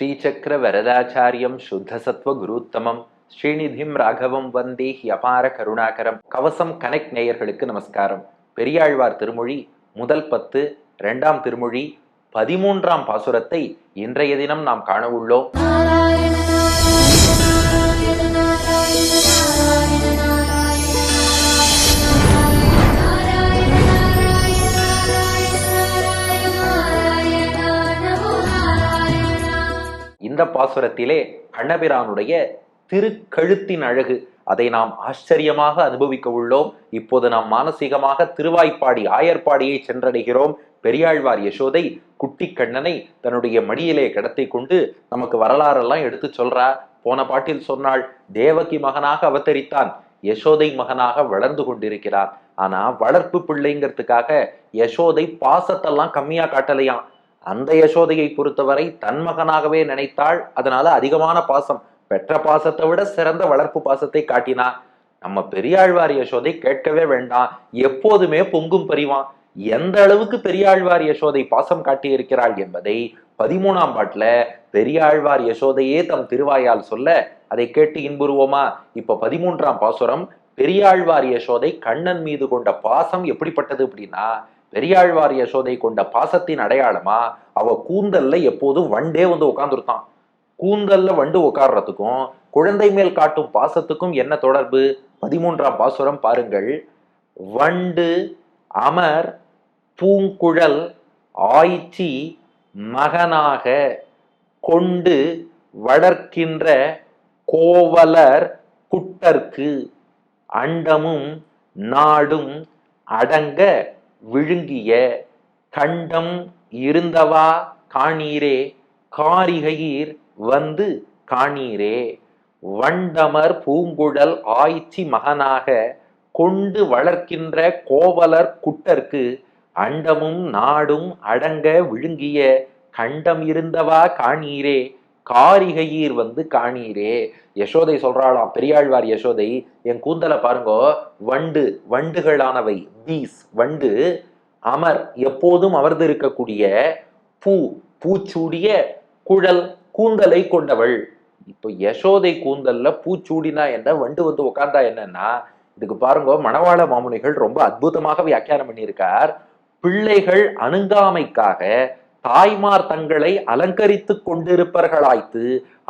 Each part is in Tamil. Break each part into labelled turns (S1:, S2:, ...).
S1: ஸ்ரீசக்கர வரதாச்சாரியம் சுத்த குருத்தமம் ஸ்ரீநிதிம் ராகவம் வந்தே அபார கருணாகரம். கவசம் கனெக்ட் நேயர்களுக்கு நமஸ்காரம். பெரியாழ்வார் திருமொழி முதல் பத்து இரண்டாம் திருமொழி பதிமூன்றாம் பாசுரத்தை இன்றைய தினம் நாம் காண உள்ளோம். இந்த பாசுரத்திலே கண்ணபிரானுடைய திருக்கழுத்தின் அழகு. அதை நாம் ஆச்சரியமாக அனுபவிக்க உள்ளோம். இப்போது நாம் மானசீகமாக திருவாய்ப்பாடி ஆயர்பாடியை சென்றடைகிறோம். பெரியாழ்வார் யசோதை குட்டி கண்ணனை தன்னுடைய மடியிலே கடத்தி கொண்டு நமக்கு வரலாறெல்லாம் எடுத்து சொல்றா. போன பாட்டில் சொன்னாள் தேவகி மகனாக அவதரித்தான். யசோதை மகனாக வளர்ந்து கொண்டிருக்கிறார் ஆனா வளர்ப்பு பிள்ளைங்கிறதுக்காக யசோதை பாசத்தெல்லாம் கம்மியா காட்டலையாம். அந்த யசோதையை பொறுத்தவரை தன் மகனாகவே நினைத்தாள். அதனால அதிகமான பாசம். பெற்ற பாசத்தை விட சிறந்த வளர்ப்பு பாசத்தை காட்டினார் நம்ம பெரியாழ்வார் யசோதை கேட்கவே வேண்டாம். எப்போதுமே பொங்கும் பரிவான் எந்த அளவுக்கு பெரியாழ்வார் யசோதை பாசம் காட்டி இருக்கிறாள் என்பதை பதிமூணாம் பாட்டுல பெரியாழ்வார் யசோதையே தம் திருவாயால் சொல்ல அதை கேட்டு இன்புறுவோமா? இப்ப பதிமூன்றாம் பாசுரம் பெரியாழ்வார் யசோதை கண்ணன் மீது கொண்ட பாசம் எப்படிப்பட்டது அப்படின்னா பெரியாழ்வார் யசோதை கொண்ட பாசத்தின் அடையாளமா? அவ கூந்தல்ல எப்போதும் வண்டே வந்து உட்காந்துருத்தான் கூந்தல்ல வண்டு உட்கார்றதுக்கும் குழந்தை மேல் காட்டும் பாசத்துக்கும் என்ன தொடர்பு? பதிமூன்றாம் பாசுரம் பாருங்கள். வண்டு அமர் பூங்குழல் ஆய்ச்சி மகனாக கொண்டு வளர்க்கின்ற கோவலர் குட்டர்க்கு அண்டமும் நாடும் அடங்க விழுங்கிய கண்டம் இருந்தவா காணீரே? காரிகையீர் வந்து காணீரே. வண்டமர் பூங்குழல் ஆய்ச்சி மகனாக கொண்டு வளர்க்கின்ற கோவலர் குட்டர்க்கு அண்டமும் நாடும் அடங்க விழுங்கிய கண்டம் இருந்தவா காணீரே? காரிகையீர் வந்து காணீரே. யசோதை சொல்றாளாம் பெரியாழ்வார் யசோதை என் கூந்தலை பாருங்கோ வண்டு வண்டுகளானவை பீஸ் வண்டு அமர் எப்போதும் அமர்ந்து இருக்கக்கூடிய பூ பூச்சூடிய குழல் கூந்தலை கொண்டவள். இப்போ யசோதை கூந்தல்ல பூச்சூடினா என்ன வண்டு வந்து உட்கார்ந்தா என்னன்னா இதுக்கு பாருங்க மணவாள மாமுனிகள் ரொம்ப அற்புதமாக வியாக்கியானம் பண்ணியிருக்கார். பிள்ளைகள் அணுங்காமைக்காக தாய்மார் தங்களை அலங்கரித்துக் கொண்டிருப்பவர்களாய்த்து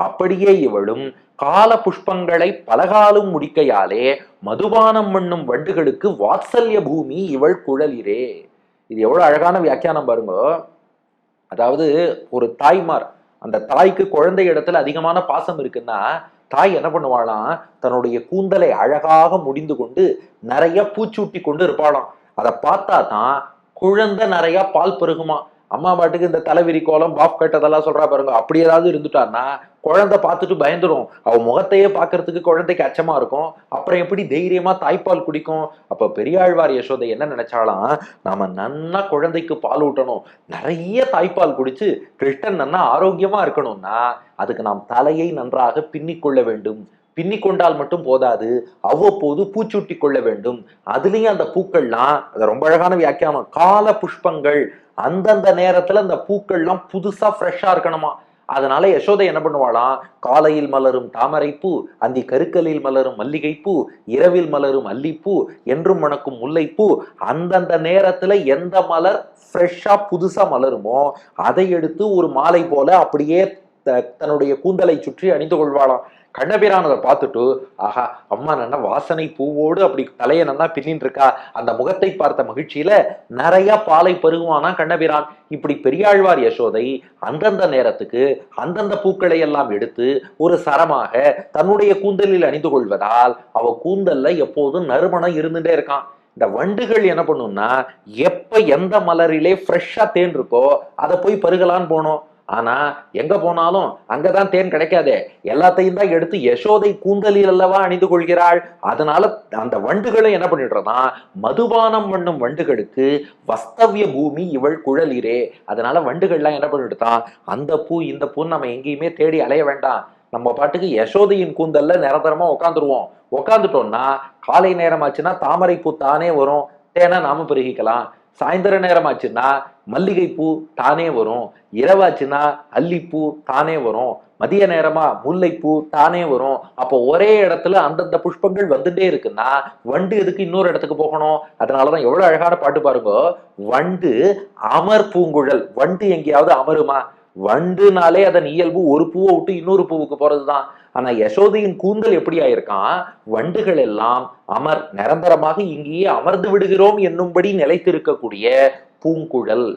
S1: அப்படியே இவளும் கால புஷ்பங்களை பலகாலும் முடிக்கையாலே மதுபானம் பண்ணும் வண்டுகளுக்கு வாத்சல்ய பூமி இவள் குழலிரே. இது எவ்வளவு அழகான வியாக்கியானம் பாருங்க. அதாவது ஒரு தாய்மார் அந்த தாய்க்கு குழந்தை இடத்துல அதிகமான பாசம் இருக்குன்னா தாய் என்ன பண்ணுவாளாம்? தன்னுடைய கூந்தலை அழகாக முடிந்து கொண்டு நிறைய பூச்சூட்டி கொண்டு இருப்பாளாம். அதை பார்த்தா தான் குழந்தை நிறைய பால் பெருகுமா? அம்மா பாட்டுக்கு இந்த தலைவிரி கோலம் பாப் கட் அதெல்லாம் சொல்றா பாருங்க. அப்படி ஏதாவது இருந்துட்டான்னா குழந்தை பார்த்துட்டு பயந்துரும். அவ முகத்தையே பார்க்கறதுக்கு குழந்தைக்கு அச்சமா இருக்கும். அப்புறம் எப்படி தைரியமா தாய்ப்பால் குடிக்கும்? அப்ப பெரியாழ்வார் யசோதை என்ன நினைச்சாலாம்? நாம நன்னா குழந்தைக்கு பால் ஊட்டணும். நிறைய தாய்ப்பால் குடிச்சு கிருஷ்ணன் நன்னா ஆரோக்கியமா இருக்கணும்னா அதுக்கு நாம் தலையை நன்றாக பின்னிக்கொள்ள வேண்டும். பின்னிக்கொண்டால் மட்டும் போதாது. அவ்வப்போது பூச்சூட்டி கொள்ள வேண்டும். அதுலயும் அந்த பூக்கள்லாம் அது ரொம்ப அழகான வியாக்கியானம். கால புஷ்பங்கள் அந்தந்த நேரத்துல அந்த பூக்கள்லாம் புதுசா ஃப்ரெஷ்ஷா இருக்கணுமா? அதனால யசோதை என்ன பண்ணுவாளாம்? காலையில் மலரும் தாமரைப்பூ அந்தி கருக்கலில் மலரும் மல்லிகைப்பூ இரவில் மலரும் அல்லிப்பூ என்றும் மணக்கும் முல்லைப்பூ. அந்தந்த நேரத்துல எந்த மலர் ஃப்ரெஷ்ஷா புதுசா மலருமோ அதை எடுத்து ஒரு மாலை போல அப்படியே தன்னுடைய கூந்தலை சுற்றி அணிந்து கொள்வாளாம். கண்ணபிரான் அதை பார்த்துட்டு ஆஹா அம்மா நன்னா வாசனை பூவோடு அப்படி தலையை நன்னா பின்னின்னு இருக்கா? அந்த முகத்தை பார்த்த மகிழ்ச்சியில நிறைய பாலை பருகுவானா கண்ணபிரான். இப்படி பெரியாழ்வார் யசோதை அந்தந்த நேரத்துக்கு அந்தந்த பூக்களை எல்லாம் எடுத்து ஒரு சரமாக தன்னுடைய கூந்தலில் அணிந்து கொள்வதால் அவ கூந்தல்ல எப்போதும் நறுமணம் இருந்துட்டே இருக்கான். இந்த வண்டுகள் என்ன பண்ணும்னா எப்ப எந்த மலரிலே ஃப்ரெஷ்ஷா தேன் இருக்கோ அதை போய் பருகலான்னு போனோம். ஆனா எங்க போனாலும் அங்கதான் தேன் கிடைக்காதே. எல்லாத்தையும் தான் எடுத்து யசோதை கூந்தலில் அல்லவா அணிந்து கொள்கிறாள். அதனால அந்த வண்டுகளை என்ன பண்ணிடுறதா மதுபானம் பண்ணும் வண்டுகளுக்கு வஸ்தவிய பூமி இவள் குழலிரே. அதனால வண்டுகள்லாம் என்ன பண்ணிடுதான் அந்த பூ இந்த பூ நம்ம எங்கேயுமே தேடி அலைய வேண்டாம். நம்ம பாட்டுக்கு யசோதையின் கூந்தல்ல நிரந்தரமா உட்காந்துருவோம் உட்காந்துட்டோம்னா காலை நேரம் ஆச்சுன்னா தாமரை பூ தானே வரும். தேனை நாம பெருகிக்கலாம். சாயந்தர நேரமாச்சுன்னா மல்லிகைப்பூ தானே வரும். இரவாச்சுன்னா அல்லிப்பூ தானே வரும். மதிய நேரமா முல்லைப்பூ தானே வரும். அப்போ ஒரே இடத்துல அந்தந்த புஷ்பங்கள் வந்துட்டே இருக்குன்னா வண்டு எதுக்கு இன்னொரு இடத்துக்கு போகணும்? அதனாலதான் எவ்வளவு அழகான பாட்டு பாருங்க. வண்டு அமர் பூங்குழல். வண்டு எங்கேயாவது அமருமா? வண்டுனாலே அதன் இயல்பு ஒரு பூவை விட்டு இன்னொரு பூவுக்கு போறதுதான். ஆனா யசோதையின் கூந்தல் எப்படி ஆயிருக்கான் வண்டுகள் எல்லாம் அமர் நிரந்தரமாக இங்கேயே அமர்ந்து விடுகிறோம் என்னும்படி நிலைத்திருக்கக்கூடிய பூங்குழல்.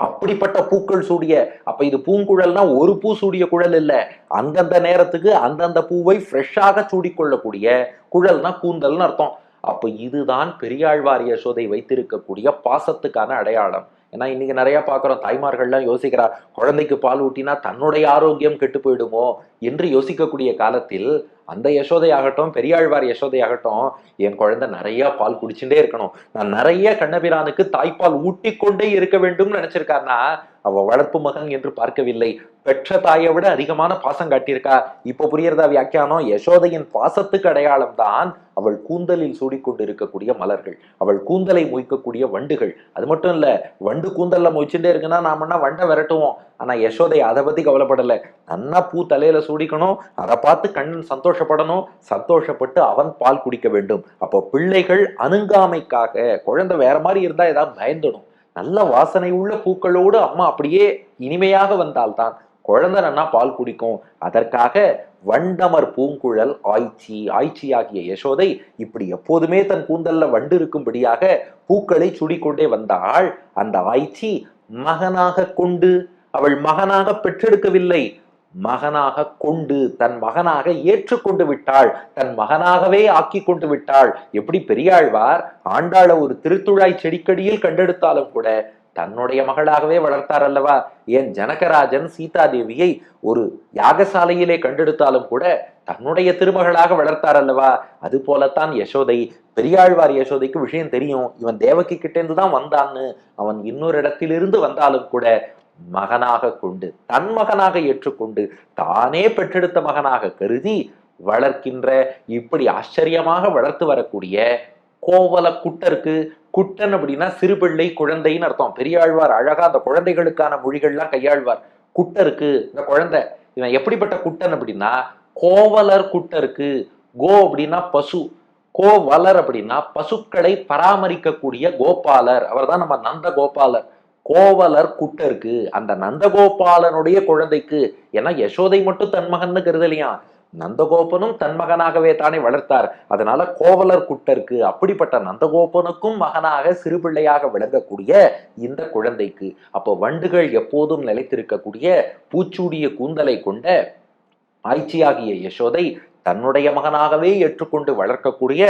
S1: அப்படிப்பட்ட பூக்கள் சூடிய அப்ப இது பூங்குழல்னா ஒரு பூ சூடிய குழல் இல்ல. அந்தந்த நேரத்துக்கு அந்தந்த பூவை ஃப்ரெஷ்ஷாக சூடிக்கொள்ளக்கூடிய குழல்னா கூந்தல்னு அர்த்தம். அப்ப இதுதான் பெரியாழ்வார் யசோதை வைத்திருக்கக்கூடிய பாசத்துக்கான அடையாளம். ஏன்னா இன்னைக்கு நிறைய பார்க்குறோம் தாய்மார்கள்லாம் யோசிக்கிறா குழந்தைக்கு பால் ஊட்டினா தன்னுடைய ஆரோக்கியம் கெட்டு போயிடுமோ என்று யோசிக்கக்கூடிய காலத்தில் அந்த யசோதை ஆகட்டும் பெரியாழ்வார் யசோதை ஆகட்டும் என் குழந்தை நிறைய பால் குடிச்சுட்டே இருக்கணும். நான் நிறைய கண்ணபிரானுக்கு தாய்ப்பால் ஊட்டி கொண்டே இருக்க வேண்டும் நினைச்சிருக்காருன்னா அவ வளர்ப்பு மகன் என்று பார்க்கவில்லை. பெற்ற தாயை விட அதிகமான பாசம் காட்டியிருக்கா. இப்ப புரியறதா வியாக்கியானம்? யசோதையின் பாசத்துக்கு அடையாளம் தான் அவள் கூந்தலில் சூடிக்கொண்டு இருக்கக்கூடிய மலர்கள். அவள் கூந்தலை மொய்க்கக்கூடிய வண்டுகள். அது மட்டும் இல்ல வண்டு கூந்தல்ல மொய்ச்சுட்டே இருக்குன்னா நாமன்னா வண்டை விரட்டுவோம்? ஆனா யசோதை அதை பத்தி கவலைப்படல. நன்னா பூ தலையில சூடிக்கணும் அதை பார்த்து கண்ணன் சந்தோஷப்படணும் சந்தோஷப்பட்டு அவன் பால் குடிக்க வேண்டும். அப்போ பிள்ளைகள் அணுங்காமைக்காக குழந்தை வேற மாதிரி இருந்தா ஏதாவது பயந்துடும். நல்ல வாசனை உள்ள பூக்களோடு அம்மா அப்படியே இனிமையாக வந்தால்தான் குழந்தை நன்னா பால் குடிக்கும். அதற்காக வண்டமர் பூங்குழல் ஆய்ச்சி ஆய்ச்சி ஆகிய யசோதை இப்படி எப்போதுமே தன் கூந்தல்ல வண்டு இருக்கும்படியாக பூக்களை சுடிக்கொண்டே வந்தாள் அந்த ஆய்ச்சி மகனாக கொண்டு அவள் மகனாக பெற்றெடுக்கவில்லை. மகனாக கொண்டு தன் மகனாக ஏற்றுக்கொண்டு விட்டாள் தன் மகனாகவே ஆக்கி கொண்டு விட்டாள். எப்படி பெரியாழ்வார் ஆண்டாள ஒரு திருத்துழாய் செடிக்கடியில் கண்டெடுத்தாலும் கூட தன்னுடைய மகளாகவே வளர்த்தார் அல்லவா? ஏன் ஜனகராஜன் சீதாதேவியை ஒரு யாகசாலையிலே கண்டெடுத்தாலும் கூட தன்னுடைய திருமகளாக வளர்த்தார் அல்லவா? அது போலத்தான் யசோதை பெரியாழ்வார் யசோதைக்கு விஷயம் தெரியும். இவன் தேவகி கிட்டேந்து தான் வந்தான்னு அவன் இன்னொரு இடத்திலிருந்து வந்தாலும் கூட மகனாக கொண்டு தன் மகனாக ஏற்றுக்கொண்டு தானே பெற்றெடுத்த மகனாக கருதி வளர்க்கின்ற இப்படி ஆச்சரியமாக வளர்த்து வரக்கூடிய கோவல குட்டருக்கு குட்டன் அப்படின்னா சிறுபிள்ளை குழந்தைன்னு அர்த்தம். பெரியாழ்வார் அழகா அந்த குழந்தைகளுக்கான மொழிகள்லாம் கையாழ்வார் குட்டருக்கு இந்த குழந்தை இவன் எப்படிப்பட்ட குட்டன் அப்படின்னா கோவலர் குட்டருக்கு கோ அப்படின்னா பசு கோவலர் அப்படின்னா பசுக்களை பராமரிக்கக்கூடிய கோபாலர். அவர்தான் நம்ம நந்த கோபாலர். கோவலர் குட்டருக்கு அந்த நந்தகோபாலனுடைய குழந்தைக்கு ஏன்னா யசோதை மட்டும் தன் மகன்னு கருதலையா? நந்தகோபனும் தன் மகனாகவே தானே வளர்த்தார். அதனால கோவலர் குட்டருக்கு அப்படிப்பட்ட நந்தகோபனுக்கும் மகனாக சிறுபிள்ளையாக விளங்கக்கூடிய இந்த குழந்தைக்கு அப்போ வண்டுகள் எப்போதும் நிலைத்திருக்கக்கூடிய பூச்சூடிய கூந்தலை கொண்ட ஆய்ச்சியாகிய யசோதை தன்னுடைய மகனாகவே ஏற்றுக்கொண்டு வளர்க்கக்கூடிய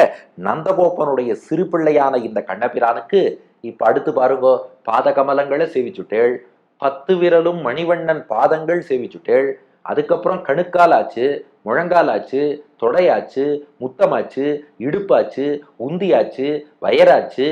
S1: நந்தகோபனுடைய சிறு பிள்ளையான இந்த கண்ணபிரானுக்கு இப்ப அடுத்து பாருங்க பாதகமலங்களை சேவிச்சுட்டேள் பத்து விரலும் மணிவண்ணன் பாதங்கள் சேவிச்சுட்டேள் அதுக்கப்புறம் கணுக்காலாச்சு முழங்காலாச்சு தொடையாச்சு முத்தமாச்சு இடுப்பாச்சு உந்தியாச்சு வயராச்சு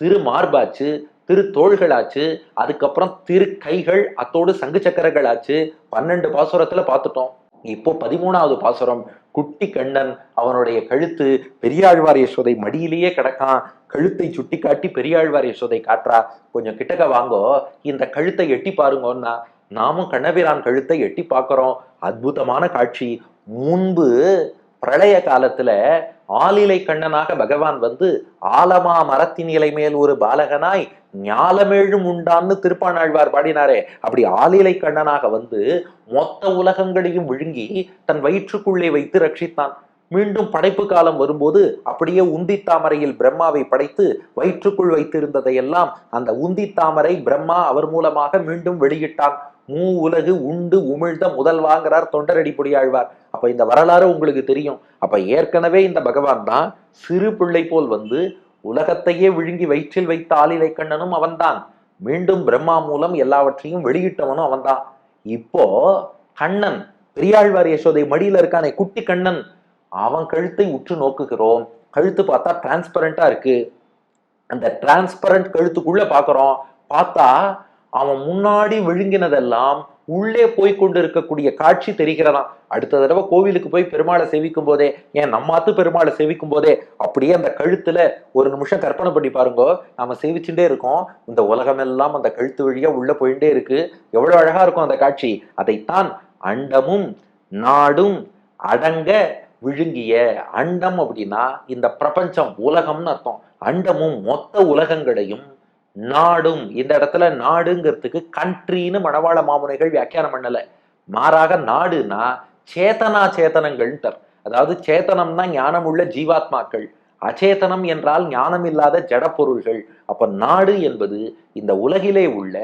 S1: திரு மார்பாச்சு திரு தோள்களாச்சு அதுக்கப்புறம் திரு கைகள் அத்தோடு சங்கு சக்கரங்களாச்சு பன்னெண்டு பாசுரத்துல பார்த்துட்டோம் இப்போ பதிமூணாவது பாசுரம் குட்டி கண்ணன் அவனுடைய கழுத்து பெரியாழ்வார் யசோதை மடியிலேயே கிடக்கான். கழுத்தை சுட்டி காட்டி பெரியாழ்வார் யசோதை காட்டுறா கொஞ்சம் கிட்டக்க வாங்கோ இந்த கழுத்தை எட்டி பாருங்கன்னா நாமும் கண்ணபிரான் கழுத்தை எட்டி பார்க்குறோம். அற்புதமான காட்சி. முன்பு பிரளய காலத்துல ஆலிலை கண்ணனாக பகவான் வந்து ஆலமா மரத்தின் இலை மேல் ஒரு பாலகனாய் ஞாலமேழும் உண்டான்னு திருப்பாணாழ்வார் பாடினாரே. அப்படி ஆலிலை கண்ணனாக வந்து மொத்த உலகங்களையும் விழுங்கி தன் வயிற்றுக்குள்ளே வைத்து ரட்சித்தான். மீண்டும் படைப்பு காலம் வரும்போது அப்படியே உந்தி தாமரையில் பிரம்மாவை படைத்து வயிற்றுக்குள் வைத்திருந்ததையெல்லாம் அந்த உந்தி தாமரை பிரம்மா அவர் மூலமாக மீண்டும் வெளியிட்டான். மூ உலகு உண்டு உமிழ்ந்த முதல்வாங்கிறார் தொண்டரடி பொடியாழ்வார். அப்ப இந்த வரலாறு உங்களுக்கு தெரியும். அப்ப ஏற்கனவே இந்த பகவான் தான் சிறு பிள்ளை போல் வந்து உலகத்தையே விழுங்கி வயிற்றில் வைத்த ஆளிலை கண்ணனும் அவன்தான். மீண்டும் பிரம்மா மூலம் எல்லாவற்றையும் வெளியிட்டவனும் அவன்தான். இப்போ கண்ணன் பெரியாழ்வார் யசோதை மடியில இருக்கானே குட்டி கண்ணன் அவன் கழுத்தை உற்று நோக்குகிறோம். கழுத்து பார்த்தா டிரான்ஸ்பரண்டா இருக்கு. அந்த டிரான்ஸ்பரண்ட் கழுத்துக்குள்ள பாக்குறோம். பார்த்தா அவன் முன்னாடி விழுங்கினதெல்லாம் உள்ளே போய் கொண்டு இருக்கக்கூடிய காட்சி தெரிகிறதாம் அடுத்த தடவை கோவிலுக்கு போய் பெருமாளை சேவிக்கும் போதே ஏன் நம்மாத்து பெருமாளை சேவிக்கும் போதே அப்படியே அந்த கழுத்துல ஒரு நிமிஷம் கற்பனை பண்ணி பாருங்க. நம்ம சேவிச்சுட்டே இருக்கோம். இந்த உலகமெல்லாம் அந்த கழுத்து வழியா உள்ள போயிட்டே இருக்கு. எவ்வளவு அழகா இருக்கும் அந்த காட்சி. அதைத்தான் அண்டமும் நாடும் அடங்க விழுங்கிய அண்டம் அப்படின்னா இந்த பிரபஞ்சம் உலகம்னு அர்த்தம். அண்டமும் மொத்த உலகங்களையும் நாடும். இந்த இடத்துல நாடுங்கிறதுக்கு கண்ட்ரின்னு மணவாள மாமுனைகள் வியாக்கியானம் பண்ணல. மாறாக நாடுனா சேதனா சேதனங்கள் அதாவது சேத்தனம்னா ஞானம் உள்ள ஜீவாத்மாக்கள். அச்சேதனம் என்றால் ஞானம் இல்லாத ஜட பொருள்கள் அப்ப நாடு என்பது இந்த உலகிலே உள்ள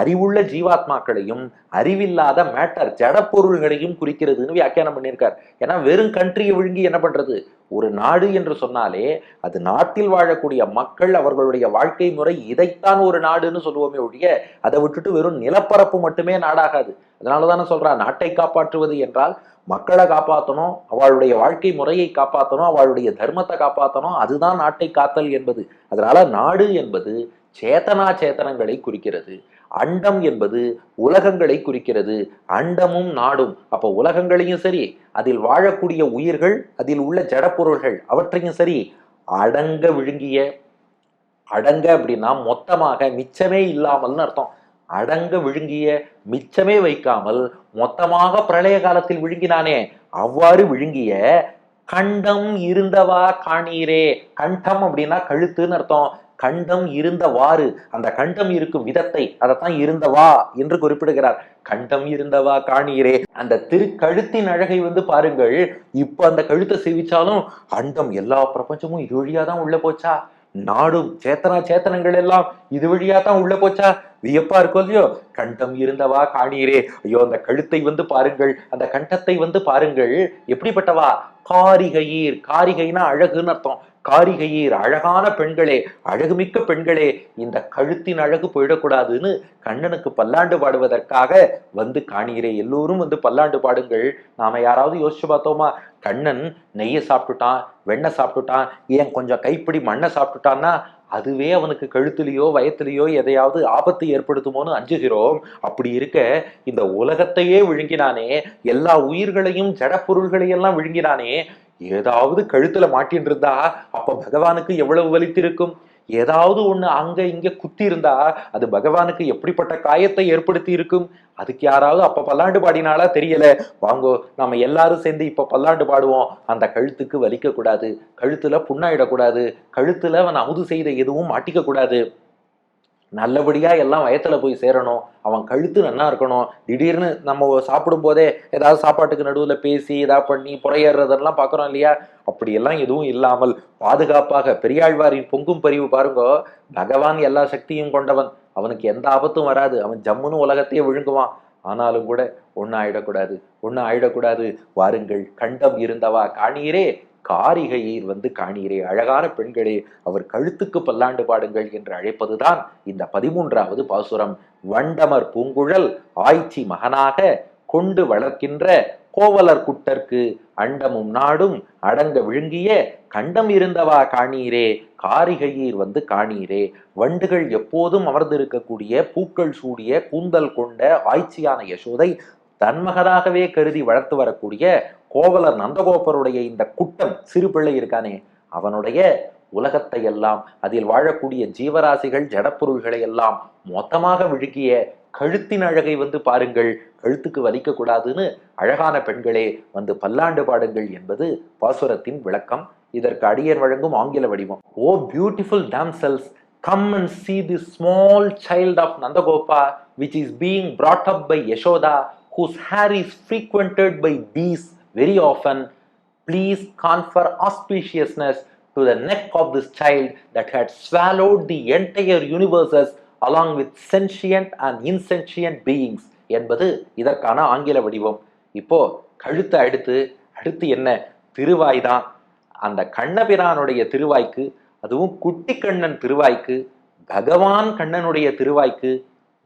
S1: அறிவுள்ள ஜீவாத்மாக்களையும் அறிவில்லாத மேட்டர் ஜடப்பொருள்களையும் குறிக்கிறதுன்னு வியாக்கியானம் பண்ணியிருக்கார். ஏன்னா வெறும் கண்ட்ரியை விழுங்கி என்ன பண்றது? ஒரு நாடு என்று சொன்னாலே அது நாட்டில் வாழக்கூடிய மக்கள் அவர்களுடைய வாழ்க்கை முறை இதைத்தான் ஒரு நாடுன்னு சொல்லுவோமே ஒழிய அதை விட்டுட்டு வெறும் நிலப்பரப்பு மட்டுமே நாடாகாது. அதனால தானே சொல்றா நாட்டை காப்பாற்றுவது என்றால் மக்களை காப்பாற்றணும் அவளுடைய வாழ்க்கை முறையை காப்பாற்றணும் அவளுடைய தர்மத்தை காப்பாற்றணும் அதுதான் நாட்டை காத்தல் என்பது. அதனால நாடு என்பது சேத்தனா சேத்தனங்களை குறிக்கிறது. அண்டம் என்பது உலகங்களை குறிக்கிறது. அண்டமும் நாடும். அப்போ உலகங்களையும் சரி அதில் வாழக்கூடிய உயிர்கள் அதில் உள்ள ஜடப்பொருள்கள் அவற்றையும் சரி அடங்க விழுங்கிய அடங்க அப்படின்னா மொத்தமாக மிச்சமே இல்லாமல்னு அர்த்தம். அடங்க விழுங்கிய மிச்சமே வைக்காமல் மொத்தமாக பிரளய காலத்தில் விழுங்கினானே அவ்வாறு விழுங்கிய கண்டம் இருந்தவா காணீரே. கண்டம் அப்படின்னா கழுத்துன்னு அர்த்தம். கண்டம் இருந்தவாறு அந்த கண்டம் இருக்கும் விதத்தை அதைத்தான் இருந்தவா என்று குறிப்பிடுகிறார். கண்டம் இருந்தவா காணீரே அந்த திருக்கழுத்தின் அழகை வந்து பாருங்கள். இப்ப அந்த கழுத்தை சிவிச்சாலும் அண்டம் எல்லா பிரபஞ்சமும் இது வழியா தான் உள்ள போச்சா? நாடும் சேத்தனா சேத்தனங்கள் எல்லாம் இது வழியா தான் உள்ள போச்சா? வியப்பா இருக்கும் இல்லையோ? கண்டம் இருந்தவா காணீரே ஐயோ அந்த கழுத்தை வந்து பாருங்கள். அந்த கண்டத்தை வந்து பாருங்கள். எப்படிப்பட்டவா? காரிகையீர். காரிகைனா அழகுன்னு அர்த்தம். காரிகையீர் அழகான பெண்களே அழகுமிக்க பெண்களே இந்த கழுத்தின் அழகு போயிடக்கூடாதுன்னு கண்ணனுக்கு பல்லாண்டு பாடுவதற்காக வந்து காணீரே எல்லோரும் வந்து பல்லாண்டு பாடுங்கள். நாம யாராவது யோசிச்சு பார்த்தோமா? கண்ணன் நெய்யை சாப்பிட்டுட்டான் வெண்ணெய் சாப்பிட்டுட்டான் ஏன் கொஞ்சம் கைப்பிடி மண்ணை சாப்பிட்டுட்டான்னா அதுவே அவனுக்கு கழுத்துலேயோ வயத்திலேயோ எதையாவது ஆபத்து ஏற்படுத்துமோன்னு அஞ்சுகிறோம். அப்படி இருக்க இந்த உலகத்தையே விழுங்கினானே எல்லா உயிர்களையும் ஜடப்பொருள்களையெல்லாம் விழுங்கினானே ஏதாவது கழுத்துல மாட்டின்னு இருந்தா அப்ப பகவானுக்கு எவ்வளவு வலித்திருக்கும்? ஏதாவது ஒண்ணு அங்க இங்க குத்தி இருந்தா அது பகவானுக்கு எப்படிப்பட்ட காயத்தை ஏற்படுத்தி இருக்கும் அதுக்கு யாராவது அப்ப பல்லாண்டு பாடினாலா தெரியல. வாங்கோ நம்ம எல்லாரும் சேர்ந்து இப்ப பல்லாண்டு பாடுவோம். அந்த கழுத்துக்கு வலிக்க கூடாது கழுத்துல புண்ணாயிடக்கூடாது. கழுத்துல அவன் அமுது செய்த எதுவும் மாட்டிக்க கூடாது நல்லபடியா எல்லாம் வயத்துல போய் சேரணும். அவன் கழுத்து நல்லா இருக்கணும். திடீர்னு நம்ம சாப்பிடும் போதே ஏதாவது சாப்பாட்டுக்கு நடுவில் பேசி ஏதாவது பண்ணி புறையேறதெல்லாம் பார்க்குறோம் இல்லையா? அப்படியெல்லாம் எதுவும் இல்லாமல் பாதுகாப்பாக பெரியாழ்வாரின் பொங்கும் பரிவு பாருங்கோ. பகவான் எல்லா சக்தியும் கொண்டவன். அவனுக்கு எந்த ஆபத்தும் வராது. அவன் ஜம்முன்னு உலகத்தையே விழுங்குவான். ஆனாலும் கூட ஒன்றும் ஆயிடக்கூடாது. ஒன்றும் ஆயிடக்கூடாது. வாருங்கள் கண்டம் இருந்தவா காணீரே காரிகையீர் வந்து காணீரே அழகான பெண்களே அவர் கழுத்துக்கு பல்லாண்டு பாடுங்கள் என்று அழைப்பதுதான் இந்த பதிமூன்றாவது பாசுரம். வண்டமர் பூங்குழல் ஆய்ச்சி மகனாக கொண்டு வளர்க்கின்ற கோவலர் குட்டர்க்கு அண்டமும் நாடும் அடங்க விழுங்கிய கண்டம் இருந்தவா காணீரே காரிகையீர் வந்து காணீரே வண்டுகள் எப்போதும் அமர்ந்திருக்கக்கூடிய பூக்கள் சூடிய கூந்தல் கொண்ட ஆய்ச்சியான யசோதை தன்மகனாகவே கருதி வளர்த்து வரக்கூடிய கோவலர் நந்தகோபருடைய இந்த குட்டம் சிறு பிள்ளை இருக்கானே அவனுடைய உலகத்தை எல்லாம் அதில் வாழக்கூடிய ஜீவராசிகள் ஜடப்பொருள்களை எல்லாம் மொத்தமாக விழுக்கிய கழுத்தின் அழகை வந்து பாருங்கள் கழுத்துக்கு வலிக்க கூடாதுன்னு அழகான பெண்களே வந்து பல்லாண்டு பாடுங்கள் என்பது பாசுரத்தின் விளக்கம். இதற்கு அடியர் வழங்கும் ஆங்கில வடிவம். ஓ beautiful damsels come and see the small child of Nandagopa which is being brought up by Yashoda whose hair is frequented by these very often please confer auspiciousness to the neck of this child that had swallowed the entire universes along with sentient and insentient beings. என்பது இதற்கான ஆங்கில வடிவம். இப்போ கழுத்தை அடுத்து அடுத்து என்ன? திருவாய் தான் அந்த கண்ணபிரானுடைய திருவாய்க்கு அதுவும் குட்டி கண்ணன் திருவாய்க்கு பகவான் கண்ணனுடைய திருவாய்க்கு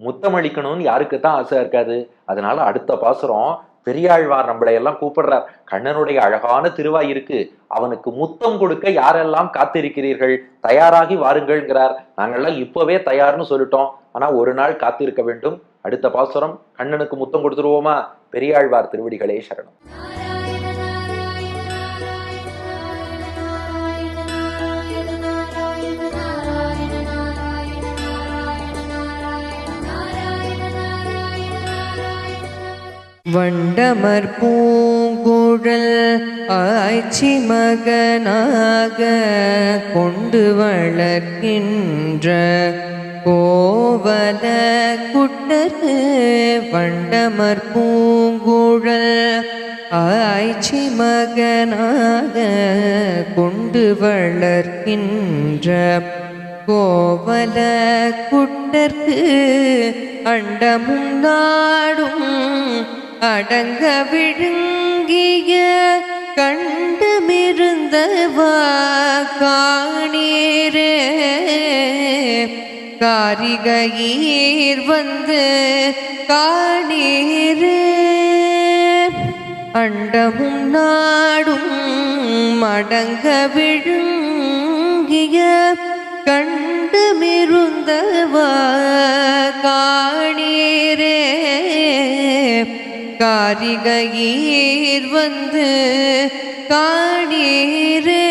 S1: முத்தமளிக்கணும்னு யாருக்கு தான் ஆசை இருக்காது. அதனால அடுத்த பாசுரம் பெரியாழ்வார் நம்மளை எல்லாம் கூப்பிடுறார். கண்ணனுடைய அழகான திருவாய் இருக்கு. அவனுக்கு முத்தம் கொடுக்க யாரெல்லாம் காத்திருக்கிறீர்கள்? தயாராகி வாருங்கள்ங்கிறார். நாங்கெல்லாம் இப்பவே தயார்னு சொல்லிட்டோம். ஆனா ஒரு நாள் காத்திருக்க வேண்டும். அடுத்த பாசுரம் கண்ணனுக்கு முத்தம் கொடுத்துருவோமா? பெரியாழ்வார் திருவடிகளே சரணம்.
S2: வண்டமர் பூங்குழல் ஆய்ச்சி மகனாக கொண்டு வளர்க்கின்ற கோவல குட்டரு வண்டமர் பூங்குழல் ஆய்ச்சி மகனாக கொண்டு வளர்க்கின்ற கோவல குட்டர்க்கு அண்டமும் நாடும் அடங்க விழுங்கிய கண்டுமிருந்தவா காணீரே. காரிகையீர் வந்து காணீரே. அண்டமும் நாடும் மடங்க விழுங்கிய கண்டு மிருந்தவா காணீரே. காரிகையீர் வந்து காடேரே